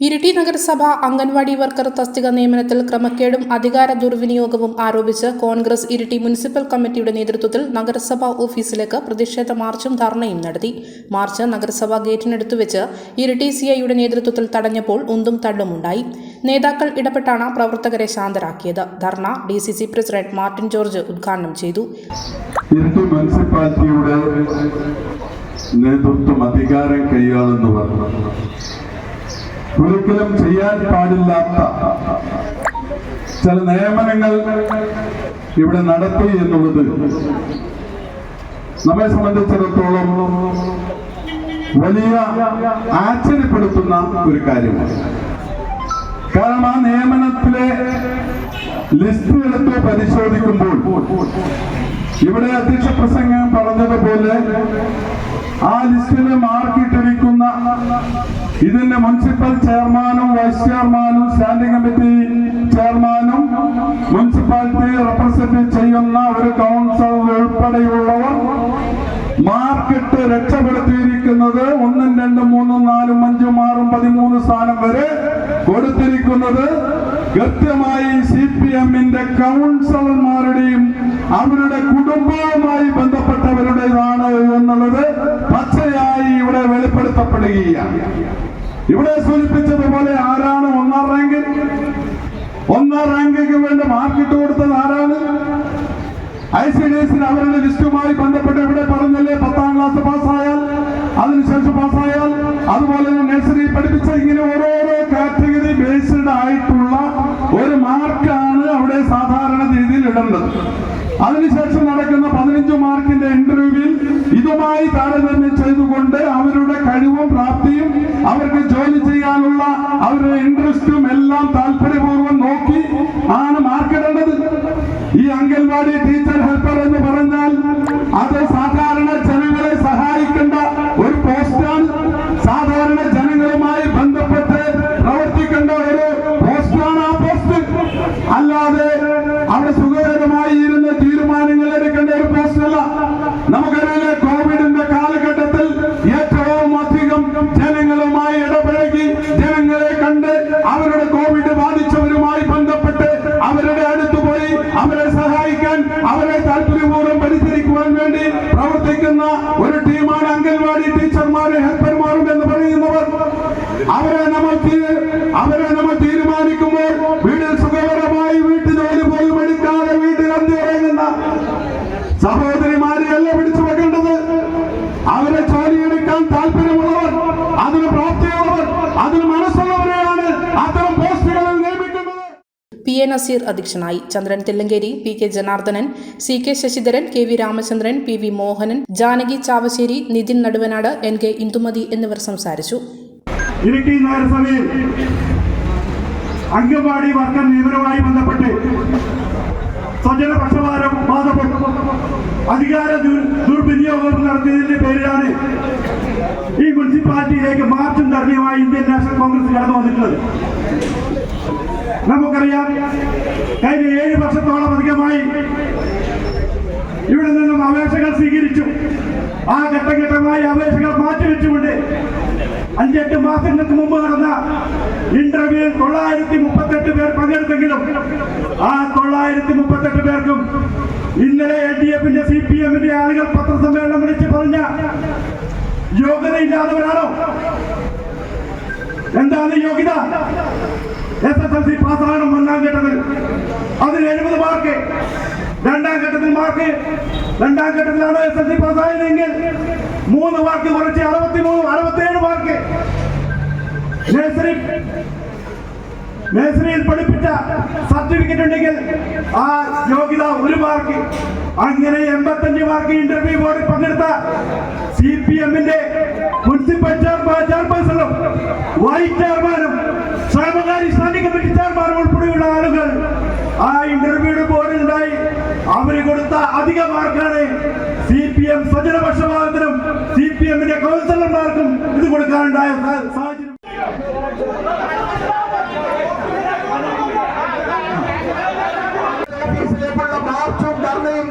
ഇരിട്ടി നഗരസഭ അംഗൻവാടി വർക്കർ തസ്തിക നിയമനത്തിൽ ക്രമക്കേടും അധികാര ദുർവിനിയോഗവും ആരോപിച്ച് കോൺഗ്രസ് ഇരിട്ടി മുനിസിപ്പൽ കമ്മിറ്റിയുടെ നേതൃത്വത്തിൽ നഗരസഭാ ഓഫീസിലേക്ക് പ്രതിഷേധ മാർച്ചും ധർണയും നടത്തി. മാർച്ച് നഗരസഭാ ഗേറ്റിനടുത്ത് വെച്ച് ഇരിട്ടി സിഐയുടെ നേതൃത്വത്തിൽ തടഞ്ഞപ്പോൾ ഉന്തും തള്ളുമുണ്ടായി. നേതാക്കൾ ഇടപെട്ടാണ് പ്രവർത്തകരെ ശാന്തരാക്കിയത്. ധർണ D C C president Martin George ഉദ്ഘാടനം ചെയ്തു. നേതൃത്വം അധികാരം കൈയാളുന്നവർ ഒരിക്കലും ചെയ്യാൻ പാടില്ലാത്ത ചില നിയമനങ്ങൾ ഇവിടെ നടത്തി എന്നുള്ളത് നമ്മെ സംബന്ധിച്ചിടത്തോളം വലിയ ആശ്ചര്യപ്പെടുത്തുന്ന ഒരു കാര്യമാണ്. കാരണം ആ നിയമനത്തിലെ ലിസ്റ്റ് എടുത്ത് പരിശോധിക്കുമ്പോൾ ഇവിടെ അധ്യക്ഷ പ്രസംഗം പറഞ്ഞതുപോലെ ആ ലിസ്റ്റിൽ മാർക്കിട്ടിരിക്കുന്ന ഇതിന്റെ മുനിസിപ്പൽ ചെയർമാനും വൈസ് ചെയർമാനും സ്റ്റാൻഡിംഗ് കമ്മിറ്റി ചെയർമാനും മുനിസിപ്പാലിറ്റി റെപ്രസെന്റ് ചെയ്യുന്ന ഒരു കൗൺസിൽ ഉൾപ്പെടെയുള്ളവർ മാർക്കറ്റ് രക്ഷപ്പെടുത്തിയിരിക്കുന്നത് ഒന്നും രണ്ടും മൂന്നും നാലും അഞ്ചും ആറും പതിമൂന്ന് സ്ഥാനം വരെ കൊടുത്തിരിക്കുന്നത് കൃത്യമായി സി പി എമ്മിന്റെ കൗൺസിലർമാരുടെയും അവരുടെ കുടുംബവുമായി ബന്ധപ്പെട്ടവരുടേതാണ് എന്നുള്ളത് വെളിപ്പെടുത്തപ്പെടുകയാണ് ഇവിടെ സൂചിപ്പിച്ചതുപോലെ ആരാണ് ഒന്നാം റാങ്ക് ഒന്നാം റാങ്കിക്ക് വേണ്ടി മാർക്കിട്ട് കൊടുത്തത് ആരാണ്? ഐ സി ഡി എസിന് അവരുടെ ലിസ്റ്റുമായി ബന്ധപ്പെട്ട് ഇവിടെ പറഞ്ഞല്ലേ പത്താം ക്ലാസ് പാസ്സായാൽ അതിനുശേഷം പാസ്സായാൽ അതുപോലെ തന്നെ നഴ്സറി പഠിപ്പിച്ച ഇങ്ങനെ ഓരോരോ കാറ്റഗറി ബേസ്ഡ് ആയിട്ടുള്ള ഒരു മാർക്കാണ് അവിടെ സാധാരണ രീതിയിൽ ഇടേണ്ടത്. അതിനുശേഷം അംഗൻവാടി വീട്ടിൽ സുഖകരമായി വീട്ടു ജോലി പോലും എടുക്കാതെ വീട്ടിൽ അന്തി ഉറങ്ങുന്ന സഹോദരിമാരെയല്ല പിടിച്ചു വെക്കേണ്ടത്. അവരെ ജോലിയെടുക്കാൻ താല്പര്യമുള്ളവർ അതിന് പ്രാപ്തിയുള്ളവർ അതിന് മനസ്സുള്ളവരെയാണ് അത്തരം പോസ്റ്റുകളിൽ നിയമിക്കേണ്ടത് പി എ നസീർ അധ്യക്ഷനായി Chandran Thillankeri P K Janardhanan C K Sasidharan K V Ramachandran P V Mohanan Janaki Chavassery Nithin Naduvanad N K Indumathi എന്നിവർ സംസാരിച്ചു. ഇരിട്ടി നഗരസഭയിൽ അംഗൻവാടി വർക്കർ നിയമനവുമായി ബന്ധപ്പെട്ട് സ്വജന പക്ഷപാതം അധികാര ദുർവിനിയോഗം നടത്തിയതിന്റെ പേരിലാണ് ഈ മുനിസിപ്പാലിറ്റിയിലേക്ക് മാർച്ചും ധർമ്മമായി ഇന്ത്യൻ നാഷണൽ കോൺഗ്രസ് കടന്നു വന്നിട്ടുള്ളത്. നമുക്കറിയാം കഴിഞ്ഞ ഏഴ് വർഷത്തോളം അധികമായി ഇവിടെ നിന്നും അപേക്ഷകൾ സ്വീകരിച്ചു ആ ഘട്ടഘട്ടമായ അപേക്ഷകൾ മാറ്റിവെച്ചുകൊണ്ട് അഞ്ചെട്ട് മാസങ്ങൾക്ക് മുമ്പ് നടന്ന ഇന്റർവ്യൂവിൽ തൊള്ളായിരത്തി മുപ്പത്തെട്ട് പേർ പങ്കെടുത്തെങ്കിലും ആ തൊള്ളായിരത്തി മുപ്പത്തെട്ട് പേർക്കും ഇന്നലെ എൽ ഡി എഫിന്റെ സി പി എമ്മിന്റെ ആളുകൾ പത്രസമ്മേളനം വിളിച്ച് പറഞ്ഞ യോഗ്യതയില്ലാത്തവരാണോ? എന്താണ് യോഗ്യത? എസ് എസ് എൽ സി പാസ്സാകണം ഒന്നാം ഘട്ടത്തിൽ. അതിന് എഴുപത് മാർക്ക് രണ്ടാം ഘട്ടത്തിൽ മാർക്ക് രണ്ടാം ഘട്ടത്തിലാണ് എസ് എൽ സി പാസ്സായതെങ്കിൽ മൂന്ന് മാർക്ക് കുറച്ച് അറുപത്തി മൂന്ന് അറുപത്തിയേഴ് മാർക്ക് നഴ്സറി നഴ്സറിയിൽ പഠിപ്പിച്ച സർട്ടിഫിക്കറ്റ് ഉണ്ടെങ്കിൽ ആ യോഗ്യത ഒരു മാർക്ക്. അങ്ങനെ എൺപത്തഞ്ച് മാർക്ക് ഇന്റർവ്യൂ ബോർഡിൽ പങ്കെടുത്ത സി പി എമ്മിന്റെ മുനിസിപ്പൽ ചെയർമാൻ ചെയർപേഴ്സണും വൈസ് ചെയർമാനും സർവകാരി സ്ഥാനിക കമ്മിറ്റി ചെയർമാനും ഉൾപ്പെടെയുള്ള ആളുകൾ ആ ഇന്റർവ്യൂ ബോർഡിൽ ബോർഡിലുണ്ടായി അവർ കൊടുത്ത അധിക മാർക്കാണ് സി പി എം സ്വജനപക്ഷപാതത്തിനും സി പി എമ്മിന്റെ കൗൺസിലർമാർക്കും ഇത് കൊടുക്കാനുണ്ടായ സാഹചര്യം മാർച്ചും ധർണയും